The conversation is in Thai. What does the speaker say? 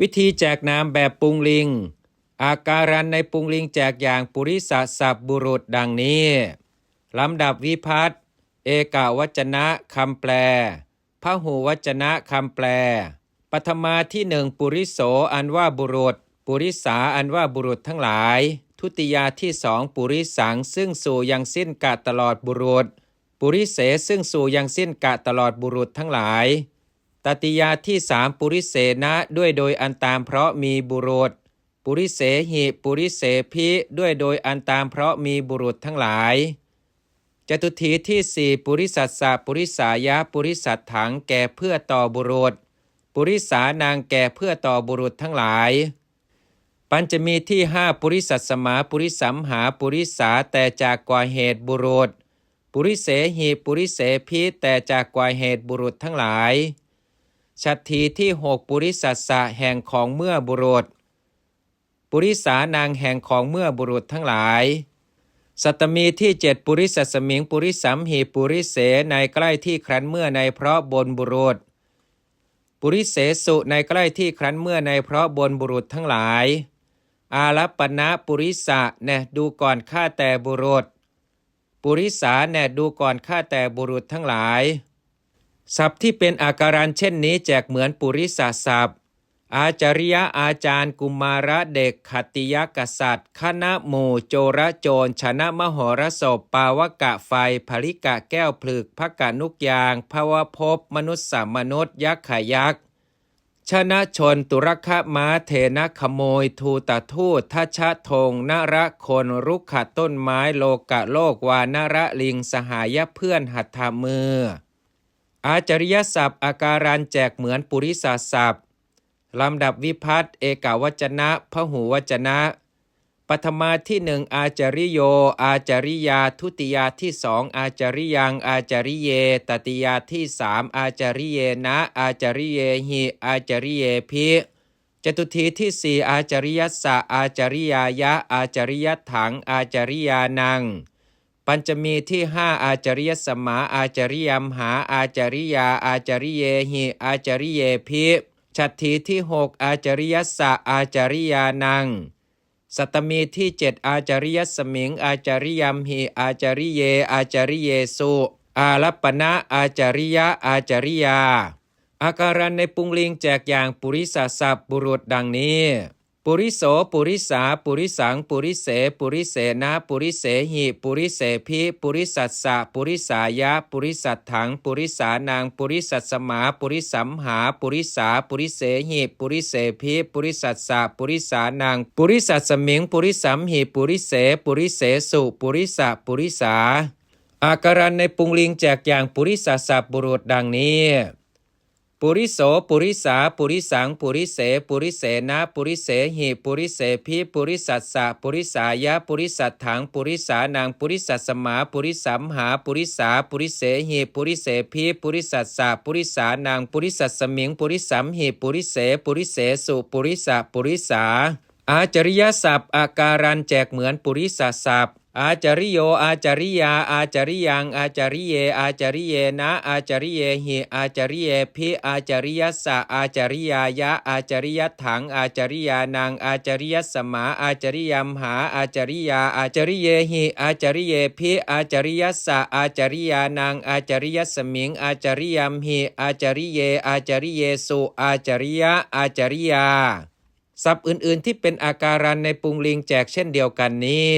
วิธีแจกนามแบบปุงลิง อาการันในปุงลิงแจกอย่างปุริสสับบุรุษดังนี้ลำดับวิพัตเอกาวจนะคำแปลพหูวจนะคำแปลปฐมาที่หนึ่งปุริโสอันว่าบุรุษ ปุริสาอันว่าบุรุษทั้งหลาย ทุติยาที่สองปุริสังซึ่งสู่ยังสิ้นกะตลอดบุรุษ ปุริเสซึ่งสู่ยังสิ้นกะตลอดบุรุษทั้งหลาย ตติยาที่สามปุริเสนะด้วยโดยอันตามเพราะมีบุรุษ ปุริเสหิปุริเสพิด้วยโดยอันตามเพราะมีบุรุษทั้งหลายจตุทีที่สี่ปุริสัสสะปุริสายะปุริสัตถังแก่เพื่อต่อบุรุษ ปุริสานางแก่เพื่อต่อบุรุษทั้งหลาย ปัญจะมีที่ห้าปุริสัตสมาปุริสัมหาปุริสาแต่จากกว่าเหตุบุรุษ ปุริเสหิปุริเสพิแต่จากกว่าเหตุบุรุษทั้งหลาย ชัตทีที่หกปุริสัสสะแห่งของเมื่อบุรุษ ปุริสานางแห่งของเมื่อบุรุษทั้งหลาย สัตมีที่เจ็ดปุริสัสมิงปุริสัมหีปุริเสในใกล้ที่ครั้นเมื่อในเพราะบนบุรุษ ปุริเสสุในใกล้ที่ครั้นเมื่อในเพราะบนบุรุษทั้งหลาย อารัปปณะปุริสะแน่ดูก่อนข้าแต่บุรุษ ปุริสาแน่ดูก่อนข้าแต่บุรุษทั้งหลาย ศัพท์ที่เป็นอาการันเช่นนี้แจกเหมือนปุริสาศัพท์ อาจาริยะอาจารย์ กุมารเด็กขติยกษัตริย์คณะหมู่โจรโจร ชนะมโหรสพ ปาวกะไฟภริกะแก้วพลึกพกะนุกยางภวภพมนุษย์สามนุษย์ยักษ์ขยักษ์ชนะชนตุรคม้าเทนะขโมย ทูตทูตทัชะธงนระคนรุกขต้นไม้โลกะโลกวานระลิงสหายเพื่อนหัตถมือ อาจริยศัพท์ อาการันแจกเหมือนปุริสาศัพท์ลำดับวิพัตน์เอกาวจนะพหูวจนะปฐมาที่หนึ่งอาจาริโย อาจาริยา ทุติยาที่สองอาจาริยัง อาจาริเย ตติยาที่สามอาจาริเยนะ อาจาริเยหิ อาจาริเยพิจตุทีที่สี่อาจาริยสสะอาจาริยายะ อาจาริยถัง อาจาริยานัง ปัญจมีที่ห้าอาจาริยสมาอาจาริยมหาอาจาริยาอาจาริเยหิอาจาริเยพิชัตถีที่หกอาจาริยสะอาจาริยานัง สัตมีที่เจ็ดอาจาริยสมิง อาจาริยมหิอาจาริเยอาจาริเยสุอารัปปณะอาจาริยะอาจาริยา อาการันในปุงลิงแจกอย่างปุริสศัพท์บุรุษดังนี้ ปุริโสปุริสาปุริสังปุริเสปุริเสนะปุริเสหิปุริเสพิปุริสัสสะปุริสายะปุริสัตถังปุริสานางปุริสัสมาปุริสัมหาปุริสาปุริเสหิปุริเสพิปุริสัสสะปุริสานางปุริสัสมิงปุริสัมหิปุริเสปุริเสสุปุริสะปุริสาอาการันในปุงลิงแจกอย่างปุริสัสัพบุรุษดังนี้ ปุริโสปุริสาปุริสังปุริเสปุริเสนะปุริเสหิปุริเสพิปุริสัสสะปุริสายะปุริสัตถังปุริสานางปุริสัสมาปุริสัมหาปุริสาปุริเสหิปุริเสพิปุริสัสสะปุริสานางปุริสัสมิงปุริสัมหิปุริเสปุริเสสุปุริสะปุริสาอาจริยศัพท์อาการันแจกเหมือนปุริสศัพท์ อาจาริโย อาจาริยา อาจาริยัง อาจาริเย อาจาริเยนะ อาจาริเยหิอาจาริเยพิอาจาริยัสสะอาจาริยายะ อาจาริยัตถัง อาจาริยานังอาจาริยัสสมา อาจาริยมหา อาจาริยา อาจาริเยหิอาจาริเยพิอาจาริยัสสะอาจาริยานังอาจาริยัสสมิง อาจาริยมหิอาจาริเย อาจาริเยสุ อาจาริยะ อาจาริยาศัพท์อื่นๆที่เป็นอาการันในปุงลิงแจกเช่นเดียวกันนี้